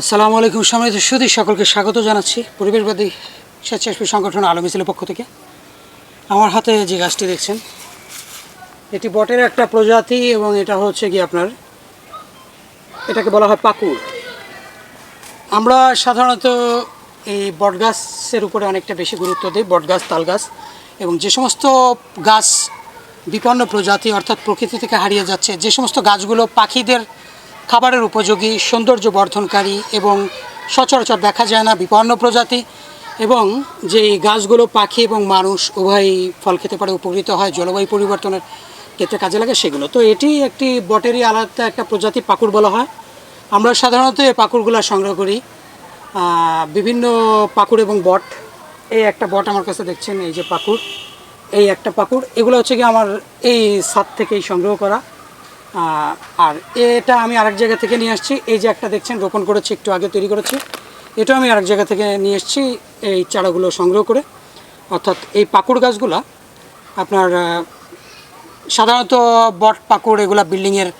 আসসালামু আলাইকুম, সম্মানিত সুদী সকলকে স্বাগত জানাচ্ছি পরিবেশবাদী স্বেচ্ছাসেবী সংগঠন আলো মিছিলের পক্ষ থেকে। আমার হাতে যে গাছটি দেখছেন, এটি বটের একটা প্রজাতি এবং এটা হচ্ছে কি আপনার, এটাকে বলা হয় পাকুর। আমরা সাধারণত এই বট গাছের উপরে অনেকটা বেশি গুরুত্ব দিই বট গাছ তাল গাছ এবং যে সমস্ত গাছ বিপন্ন প্রজাতি অর্থাৎ প্রকৃতি থেকে হারিয়ে যাচ্ছে, যে সমস্ত গাছগুলো পাখিদের খাবারের উপযোগী সৌন্দর্য বর্ধনকারী এবং সচরাচর দেখা যায় না বিপন্ন প্রজাতি এবং যে গাছগুলো পাখি এবং মানুষ উভয়ই ফল খেতে পারে, উপকৃত হয়, জলবায়ু পরিবর্তনের ক্ষেত্রে কাজে লাগে সেগুলো। তো এটি একটি বটেরই আলাদা একটা প্রজাতি পাকুড় বলা হয়। আমরা সাধারণত এই পাকুড়গুলো সংগ্রহ করি। বিভিন্ন পাকুড় এবং বট। এই একটা বট আমার কাছে দেখছেন, এই যে পাকুড়, এই একটা পাকুড়। এগুলো হচ্ছে কি আমার এই সাত থেকেই সংগ্রহ করা। আর এটা আমি আরেক জায়গা থেকে নিয়ে আসছি। এই যে একটা দেখছেন, রোপণ করেছি, একটু আগে তৈরি করেছি। এটা আমি আরেক জায়গা থেকে নিয়ে এসেছি, এই চারাগুলো সংগ্রহ করে। অর্থাৎ এই পাকুড় গাছগুলা আপনার সাধারণত বট পাকুড়, এগুলা বিল্ডিংয়ের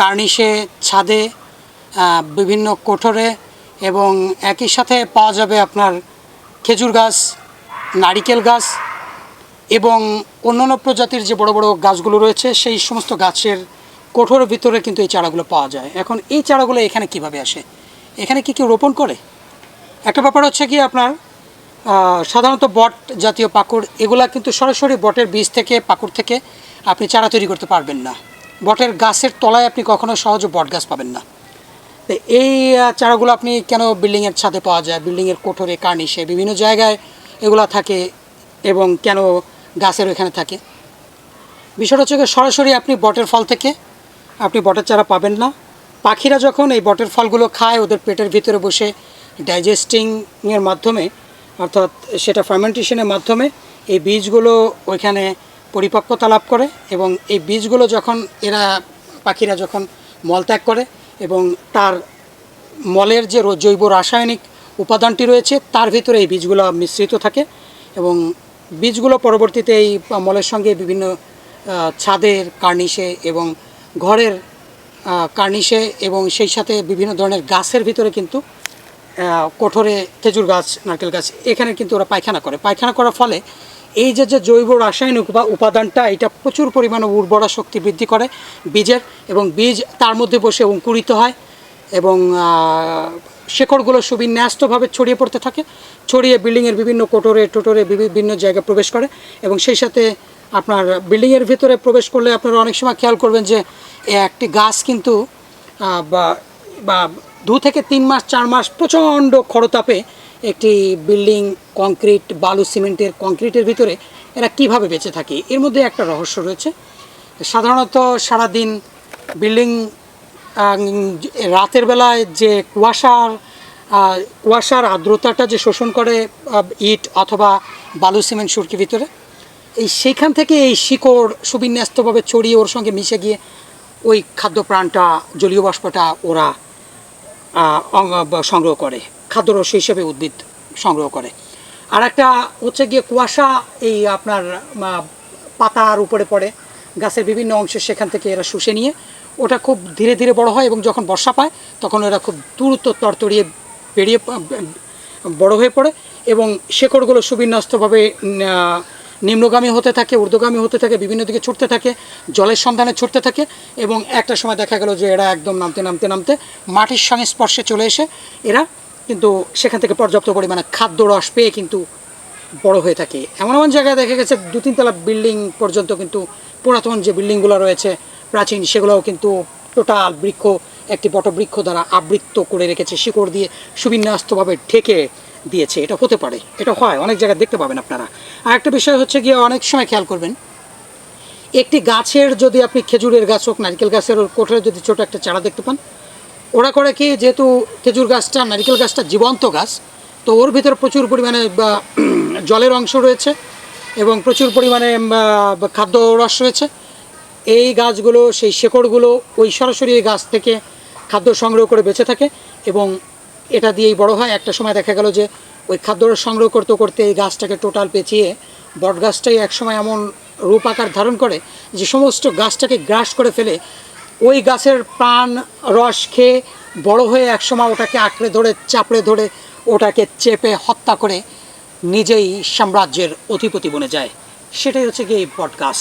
কার্নিশে, ছাদে বিভিন্ন কোঠরে এবং একই সাথে পাওয়া যাবে আপনার খেজুর গাছ, নারিকেল গাছ এবং অন্যান্য প্রজাতির যে বড় বড় গাছগুলো রয়েছে, সেই সমস্ত গাছের কোঠর ভিতরে কিন্তু এই চারাগুলো পাওয়া যায়। এখন এই চারাগুলো এখানে কীভাবে আসে? এখানে কি কি রোপণ করে? একটা ব্যাপার হচ্ছে কি আপনার সাধারণত বট জাতীয় পাকুড়, এগুলা কিন্তু সরাসরি বটের বীজ থেকে, পাকুড় থেকে আপনি চারা তৈরি করতে পারবেন না। বটের গাছের তলায় আপনি কখনো সহজে বট গাছ পাবেন না। এই চারাগুলো আপনি কেন বিল্ডিংয়ের ছাদে পাওয়া যায়? বিল্ডিংয়ের কোঠরে, কার্নিশে, বিভিন্ন জায়গায় এগুলো থাকে এবং কেন গাছের ওখানে থাকে? বিষয়টা হচ্ছে সরাসরি আপনি বটের ফল থেকে আপনি বটের চারা পাবেন না। পাখিরা যখন এই বটের ফলগুলো খায়, ওদের পেটের ভিতরে বসে ডাইজেস্টিংয়ের মাধ্যমে, অর্থাৎ সেটা ফার্মেন্টেশনের মাধ্যমে, এই বীজগুলো ওইখানে পরিপক্কতা লাভ করে এবং এই বীজগুলো যখন এরা, পাখিরা যখন মলত্যাগ করে এবং তার মলের যে জৈব রাসায়নিক উপাদানটি রয়েছে, তার ভিতরে এই বীজগুলো মিশ্রিত থাকে এবং বীজগুলো পরবর্তীতে এই মলের সঙ্গে বিভিন্ন ছাদের কার্নিশে এবং ঘরের কার্নিশে এবং সেই সাথে বিভিন্ন ধরনের গাছের ভিতরে কিন্তু কোঠরে খেজুর গাছ, নারকেল গাছ, এখানে কিন্তু ওরা পায়খানা করে। পায়খানা করার ফলে এই যে যে জৈব রাসায়নিক উপা- উপাদানটা, এটা প্রচুর পরিমাণে উর্বরা শক্তি বৃদ্ধি করে বীজের এবং বীজ তার মধ্যে বসে অঙ্কুরিত হয় এবং শেকড়গুলো সুবিন্যস্তভাবে ছড়িয়ে পড়তে থাকে, ছড়িয়ে বিল্ডিংয়ের বিভিন্ন কোটরে, টোটরে বিভিন্ন জায়গায় প্রবেশ করে এবং সেই সাথে আপনার বিল্ডিংয়ের ভিতরে প্রবেশ করলে আপনারা অনেক সময় খেয়াল করবেন যে একটি গাছ কিন্তু বা দু থেকে তিন মাস, চার মাস প্রচণ্ড খরতাপে একটি বিল্ডিং কংক্রিট বালু, সিমেন্টের কংক্রিটের ভিতরে এরা কীভাবে বেঁচে থাকে? এর মধ্যে একটা রহস্য রয়েছে। সাধারণত সারাদিন বিল্ডিং রাতের বেলায় যে কুয়াশার কুয়াশার আর্দ্রতাটা যে শোষণ করে ইট অথবা বালু, সিমেন্ট সুরকির ভিতরে এই সেইখান থেকে এই শিকড় সুবিন্যস্তভাবে ছড়িয়ে ওর সঙ্গে মিশে গিয়ে ওই খাদ্য প্রাণটা জলীয় বাষ্পটা ওরা সংগ্রহ করে, খাদ্যরস হিসেবে উদ্ভিদ সংগ্রহ করে। আর একটা হচ্ছে গিয়ে কুয়াশা, এই আপনার পাতার উপরে পড়ে, গাছের বিভিন্ন অংশ সেখান থেকে এরা শুষে নিয়ে, ওটা খুব ধীরে ধীরে বড় হয় এবং যখন বর্ষা পায়, তখন এরা খুব দ্রুত তরতরিয়ে বেরিয়ে বড় হয়ে পড়ে এবং শেকড়গুলো সুবিন্যস্তভাবে নিম্নগামী হতে থাকে, ঊর্ধ্বগামী হতে থাকে, বিভিন্ন দিকে ছুটতে থাকে, জলের সন্ধানে ছুটতে থাকে এবং একটা সময় দেখা গেল যে এরা একদম নামতে নামতে নামতে মাটির সঙ্গে স্পর্শে চলে এসে এরা কিন্তু সেখান থেকে পর্যাপ্ত পরিমাণে খাদ্য রস পেয়ে কিন্তু বড় হয়ে থাকে। এমন এমন জায়গায় দেখা গেছে দু তিনতলা বিল্ডিং পর্যন্ত কিন্তু পুরাতন যে বিল্ডিংগুলো রয়েছে, প্রাচীন, সেগুলোও কিন্তু টোটাল বৃক্ষ, একটি বটবৃক্ষ দ্বারা আবৃত্ত করে রেখেছে। শিকড় দিয়ে সুবিন্যস্তভাবে ঢেকে দিয়েছে। এটা হতে পারে। এটা হয়। অনেক জায়গায় দেখতে পাবেন আপনারা। আর একটা বিষয় হচ্ছে গিয়ে অনেক সময় খেয়াল করবেন, একটি গাছের যদি আপনি খেজুরের গাছ হোক, নারকেল গাছের কোঠরে যদি ছোট একটা চারা দেখতে পান, ওরা করে কি যেহেতু খেজুর গাছটা, নারকেল গাছটা জীবন্ত গাছ, তো ওর ভিতরে প্রচুর পরিমাণে জলের অংশ রয়েছে এবং প্রচুর পরিমাণে খাদ্য রস রয়েছে। এই গাছগুলো, সেই শেকড়গুলো ওই সরাসরি গাছ থেকে খাদ্য সংগ্রহ করে বেঁচে থাকে এবং এটা দিয়েই বড় হয়। একটা সময় দেখা গেল যে ওই খাদ্যরস সংগ্রহ করতে করতে এই গাছটাকে টোটাল পেঁচিয়ে বট গাছটাই একসময় এমন রূপ আকার ধারণ করে যে সমস্ত গাছটাকে গ্রাস করে ফেলে ওই গাছের প্রাণ রস খেয়ে বড় হয়ে একসময় ওটাকে আঁকড়ে ধরে, চাপড়ে ধরে ওটাকে চেপে হত্যা করে নিজেই সাম্রাজ্যের অধিপতি বনে যায়। সেটাই হচ্ছে কি এই বট গাছ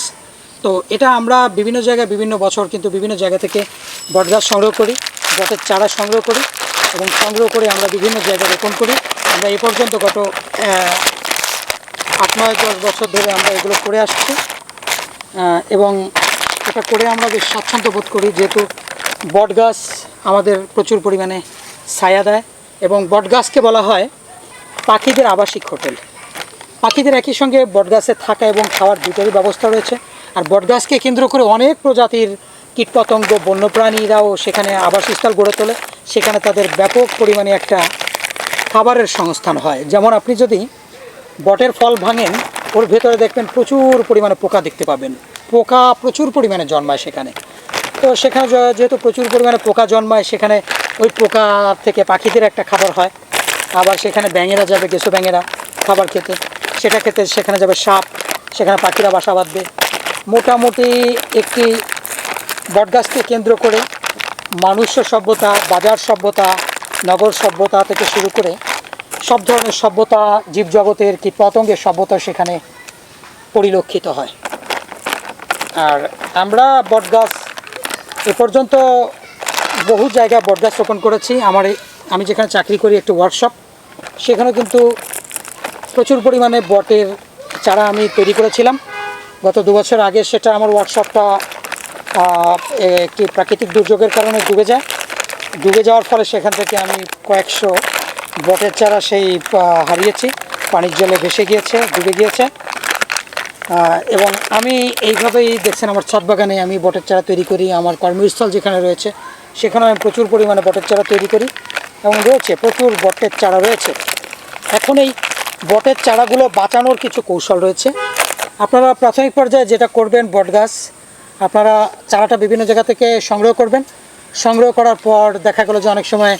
তো এটা আমরা বিভিন্ন জায়গায় বিভিন্ন বছর কিন্তু বিভিন্ন জায়গা থেকে বট গাছ সংগ্রহ করি, বটের চারা সংগ্রহ করি। এবং সংগ্রহ করে আমরা বিভিন্ন জায়গায় রোপণ করি। আমরা এ পর্যন্ত গত আট নয় দশ বছর ধরে আমরা এগুলো করে আসছি। এবং এটা করে আমরা বেশ স্বাচ্ছন্দ্য বোধ করি যেহেতু বট গাছ আমাদের প্রচুর পরিমাণে ছায়া দেয় এবং বট গাছকে বলা হয় পাখিদের আবাসিক হোটেল। পাখিদের একই সঙ্গে বটগাছে থাকা এবং খাওয়ার দুটোরই ব্যবস্থা রয়েছে। আর বটগাছকে কেন্দ্র করে অনেক প্রজাতির কীটপতঙ্গ, বন্যপ্রাণীরাও সেখানে আবাসস্থল গড়ে তোলে। সেখানে তাদের ব্যাপক পরিমাণে একটা খাবারের সংস্থান হয়। যেমন আপনি যদি বটের ফল ভাঙেন, ওর ভেতরে দেখবেন প্রচুর পরিমাণে পোকা দেখতে পাবেন। পোকা প্রচুর পরিমাণে জন্মায় সেখানে। তো সেখানে যেহেতু প্রচুর পরিমাণে পোকা জন্মায়, সেখানে ওই পোকা থেকে পাখিদের একটা খাবার হয়। আবার সেখানে ব্যাঙেরা যাবে গেসো ব্যাঙেরা খাবার খেতে। সেটা খেতে সেখানে যাবে সাপ, সেখানে পাখিরা বাসা বাঁধবে। মোটামুটি একটি বটগাছকে কেন্দ্র করে মানুষ্য সভ্যতা, বাজার সভ্যতা, নগর সভ্যতা থেকে শুরু করে সব ধরনের সভ্যতা, জীবজগতের কীট পতঙ্গের সভ্যতা সেখানে পরিলক্ষিত হয়। আর আমরা বটগাছ, এ পর্যন্ত বহু জায়গায় বটগাছ রোপণ করেছি। আমার আমি যেখানে চাকরি করি একটি ওয়ার্কশপ সেখানে কিন্তু প্রচুর পরিমাণে বটের চারা আমি তৈরি করেছিলাম। গত দু বছর আগে সেটা আমার ওয়ার্কশপটা একটি প্রাকৃতিক দুর্যোগের কারণে ডুবে যায়। ডুবে যাওয়ার ফলে সেখান থেকে আমি কয়েকশো বটের চারা সেই হারিয়েছি। পানির জলে ভেসে গিয়েছে, ডুবে গিয়েছে। এবং আমি এইভাবেই দেখছেন আমার ছাদ বাগানে আমি বটের চারা তৈরি করি, আমার কর্মস্থল যেখানে রয়েছে সেখানে আমি প্রচুর পরিমাণে বটের চারা তৈরি করি এবং রয়েছে, প্রচুর বটের চারা রয়েছে। এখন এই বটের চারাগুলো বাঁচানোর কিছু কৌশল রয়েছে। আপনারা প্রাথমিক পর্যায়ে যেটা করবেন বট গাছ আপনারা চারাটা বিভিন্ন জায়গা থেকে সংগ্রহ করবেন। সংগ্রহ করার পর দেখা গেলো যে অনেক সময়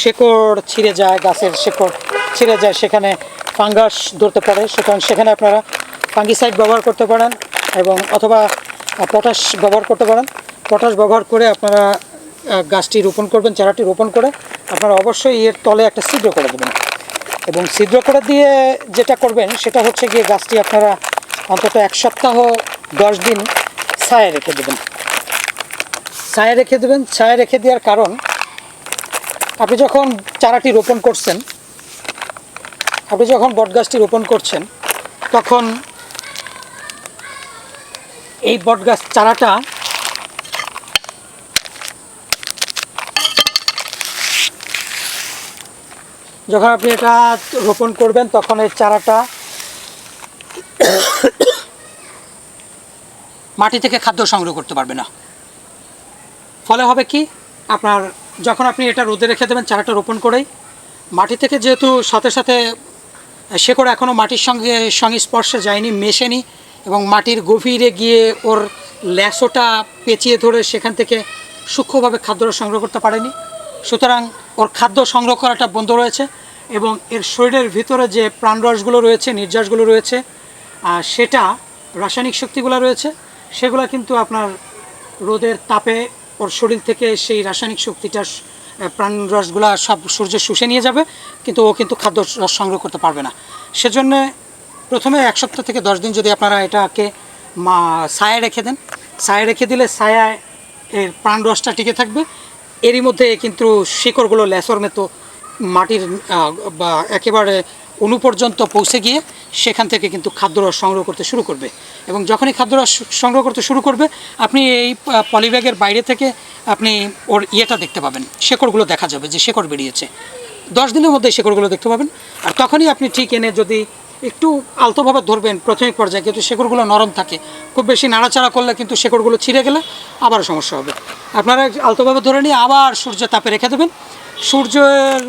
শেকড় ছিঁড়ে যায়, গাছের শেকড় ছিঁড়ে যায়, সেখানে ফাঙ্গাস ধরতে পারে। সুতরাং সেখানে আপনারা ফাঙ্গিসাইড ব্যবহার করতে পারেন এবং অথবা পটাশ ব্যবহার করতে পারেন। পটাশ ব্যবহার করে আপনারা গাছটি রোপণ করবেন, চারাটি রোপণ করে আপনারা অবশ্যই এর তলে একটা ছিদ্র করে দেবেন। এবং ছিদ্র করে দিয়ে যেটা করবেন, সেটা হচ্ছে গিয়ে গাছটি আপনারা অন্তত এক সপ্তাহ, দশ দিন ছায়া রেখে দেবেন। ছায়া রেখে দেবেন, ছায়া রেখে দেওয়ার কারণ, আপনি যখন চারাটি রোপণ করছেন, আপনি যখন বটগাছটি রোপণ করছেন, তখন এই বটগাছ চারাটা যখন আপনি এটা রোপণ করবেন, তখন এই চারাটা মাটি থেকে খাদ্য সংগ্রহ করতে পারবে না। ফলে হবে কি? আপনার যখন আপনি এটা রোদে রেখে দেবেন, চারাটা রোপণ করেই, মাটি থেকে যেহেতু সাথে সাথে শেকড় এখনও মাটির সঙ্গে সংস্পর্শে যায়নি, মেশেনি, এবং মাটির গভীরে গিয়ে ওর ল্যাসোটা পেঁচিয়ে ধরে সেখান থেকে সূক্ষ্মভাবে খাদ্যটা সংগ্রহ করতে পারেনি। সুতরাং ওর খাদ্য সংগ্রহ করাটা বন্ধ রয়েছে এবং এর শরীরের ভিতরে যে প্রাণরসগুলো রয়েছে, নির্যাসগুলো রয়েছে সেটা রাসায়নিক শক্তিগুলো রয়েছে। সেগুলো কিন্তু আপনার রোদের তাপে ওর শরীর থেকে সেই রাসায়নিক শক্তিটা আহ, প্রাণরসগুলা সব সূর্য শুষে নিয়ে যাবে কিন্তু ও কিন্তু খাদ্য রস সংগ্রহ করতে পারবে না। সেজন্য প্রথমে এক সপ্তাহ থেকে দশ দিন যদি আপনারা এটাকে মা ছায়া রেখে দেন ছায়া রেখে দিলে ছায়ায় এর প্রাণরসটা টিকে থাকবে। এরই মধ্যে কিন্তু শিকড়গুলো লেসর মতো মাটির বা একেবারে অনু পর্যন্ত পৌঁছে গিয়ে সেখান থেকে কিন্তু খাদ্যরস সংগ্রহ করতে শুরু করবে। এবং যখনই খাদ্যরস সংগ্রহ করতে শুরু করবে, আপনি এই পলিব্যাগের বাইরে থেকে আপনি ওর ইয়েটা দেখতে পাবেন। শেকড়গুলো দেখা যাবে যে শেকড় বেরিয়েছে। দশ দিনের মধ্যে শেকড়গুলো দেখতে পাবেন। আর তখনই আপনি ঠিক এনে যদি একটু আলতোভাবে ধরবেন প্রাথমিক পর্যায়ে, কিন্তু শেকড়গুলো নরম থাকে। খুব বেশি নাড়াচাড়া করলে কিন্তু শেকড়গুলো ছিঁড়ে গেলে আবার সমস্যা হবে। আপনারা আলতোভাবে ধরে নিয়ে আবার সূর্যের তাপে রেখে দেবেন। সূর্যের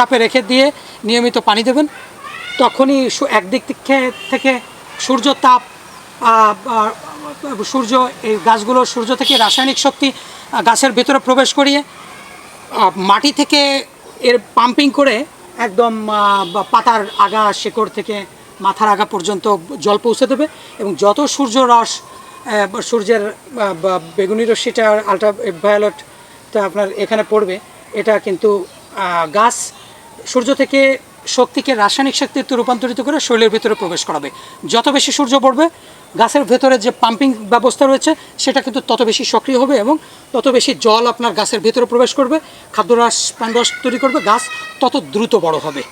তাপে রেখে দিয়ে নিয়মিত পানি দেবেন। তখনই একদিক থেকে সূর্য তাপ সূর্য, এই গাছগুলো সূর্য থেকে রাসায়নিক শক্তি গাছের ভেতরে প্রবেশ করিয়ে মাটি থেকে এর পাম্পিং করে একদম পাতার আগা, শেকড় থেকে মাথার আগা পর্যন্ত জল পৌঁছে দেবে এবং যত সূর্য রস সূর্যের বেগুনি রশ্মিটা, আলট্রা ভায়োলেটটা আপনার এখানে পড়বে এটা কিন্তু গাছ সূর্য থেকে শক্তিকে রাসায়নিক শক্তিতে রূপান্তরিত করে শরীরের ভিতরে প্রবেশ করাবে। যত বেশি সূর্য পড়বে, গাছের ভেতরে যে পাম্পিং ব্যবস্থা রয়েছে, সেটা কিন্তু তত বেশি সক্রিয় হবে এবং তত বেশি জল আপনার গাছের ভেতরে প্রবেশ করবে, খাদ্যরস, প্রাণরস তৈরি করবে, গাছ তত দ্রুত বড় হবে।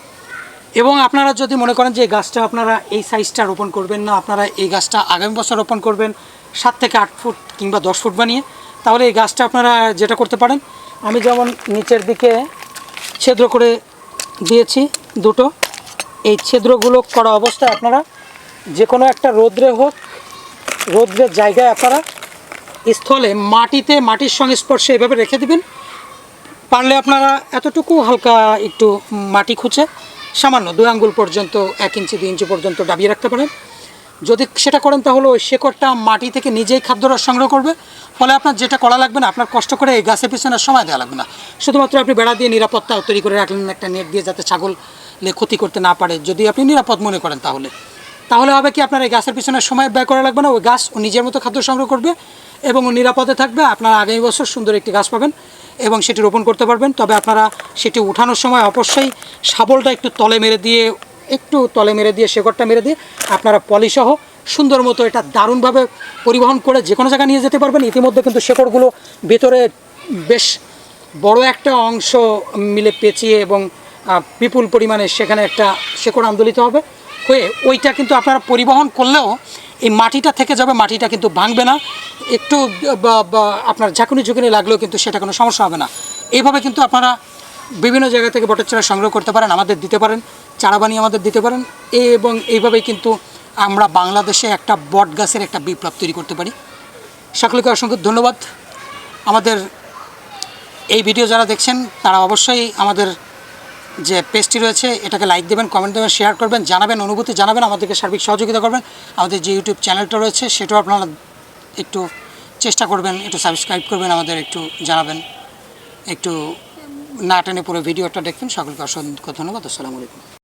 এবং আপনারা যদি মনে করেন যে এই গাছটা আপনারা এই সাইজটা রোপণ করবেন না, আপনারা এই গাছটা আগামী বছর রোপণ করবেন, সাত থেকে আট ফুট কিংবা দশ ফুট বানিয়ে তাহলে এই গাছটা আপনারা যেটা করতে পারেন, আমি যেমন নিচের দিকে ছিদ্র করে দিয়েছি দুটো, এই ছিদ্রগুলো করা অবস্থায় আপনারা যে কোনো একটা রোদ্রে হোক, রোদ্রের জায়গায় আপনারা স্থলে মাটিতে, মাটির সঙ্গে স্পর্শে এভাবে রেখে দিবেন। পারলে আপনারা এতটুকু হালকা একটু মাটি খুঁচে সামান্য দুই আঙ্গুল পর্যন্ত, এক ইঞ্চি, দুই ইঞ্চি পর্যন্ত ডাবিয়ে রাখতে পারেন। যদি সেটা করেন তাহলে ওই শেকড়টা মাটি থেকে নিজেই খাদ্যরস সংগ্রহ করবে। ফলে আপনার যেটা করা লাগবে না, আপনার কষ্ট করে এই গাছের পিছনে সময় দেওয়া লাগবে না। শুধুমাত্র আপনি বেড়া দিয়ে নিরাপত্তা তৈরি করে রাখলেন, একটা নেট দিয়ে যাতে ছাগল ক্ষতি করতে না পারে, যদি আপনি নিরাপদ মনে করেন তাহলে। তাহলে হবে কি আপনার এই গাছের পিছনে সময় ব্যয় করা লাগবে না, ওই গাছ ও নিজের মতো খাদ্য সংগ্রহ করবে এবং ও নিরাপদে থাকবে, আপনারা আগামী বছর সুন্দর একটি গাছ পাবেন এবং সেটি রোপণ করতে পারবেন। তবে আপনারা সেটি উঠানোর সময় অবশ্যই শাবলটা একটু তলে মেরে দিয়ে, একটু তলে মেরে দিয়ে, শেকড়টা মেরে দিয়ে আপনারা পলিসহ সুন্দর মতো এটা দারুণভাবে পরিবহন করে যে কোনো জায়গায় নিয়ে যেতে পারবেন। ইতিমধ্যে কিন্তু শেকড়গুলো ভেতরে বেশ বড় একটা অংশ মিলে পেঁচিয়ে এবং বিপুল পরিমাণে সেখানে একটা শেকড় আন্দোলিত হবে। হয়ে ওইটা কিন্তু আপনারা পরিবহন করলেও এই মাটিটা থেকে যাবে, মাটিটা কিন্তু ভাঙবে না। একটু আপনার ঝাঁকুনি ঝুঁকুনি লাগলেও কিন্তু সেটা কোনো সমস্যা হবে না। এইভাবে কিন্তু আপনারা বিভিন্ন জায়গা থেকে বটের চারা সংগ্রহ করতে পারেন, আমাদের দিতে পারেন চারা বানিয়ে আমাদের দিতে পারেন। এবং এইভাবেই কিন্তু আমরা বাংলাদেশে একটা বট গাছের একটা বিপ্লব তৈরি করতে পারি। সকলকে অসংখ্য ধন্যবাদ। আমাদের এই ভিডিও যারা দেখছেন, তারা অবশ্যই আমাদের যে পেজটি রয়েছে, এটাকে লাইক দেবেন কমেন্ট দেবেন শেয়ার করবেন, জানাবেন, অনুভূতি জানাবেন, আমাদেরকে সার্বিক সহযোগিতা করবেন। আমাদের যে ইউটিউব চ্যানেলটা রয়েছে, সেটাও আপনারা একটু চেষ্টা করবেন, একটু সাবস্ক্রাইব করবেন, আমাদের একটু জানাবেন। একটু না টেনে পুরো ভিডিওটা দেখবেন। সকলকে অসংখ্য ধন্যবাদ। আসসালামু আলাইকুম।